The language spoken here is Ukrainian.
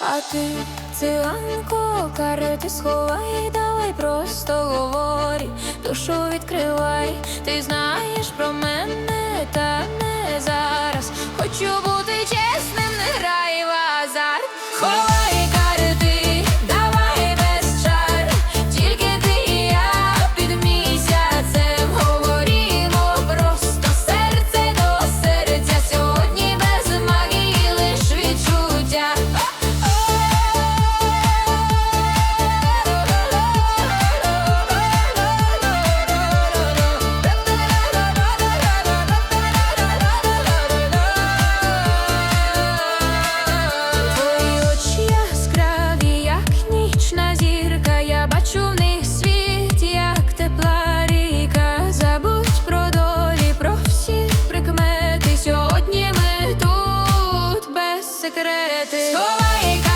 А ти, циганко, карети сховай, давай просто говори, душу відкривай, ти знаєш про мене, та секрети. Сховай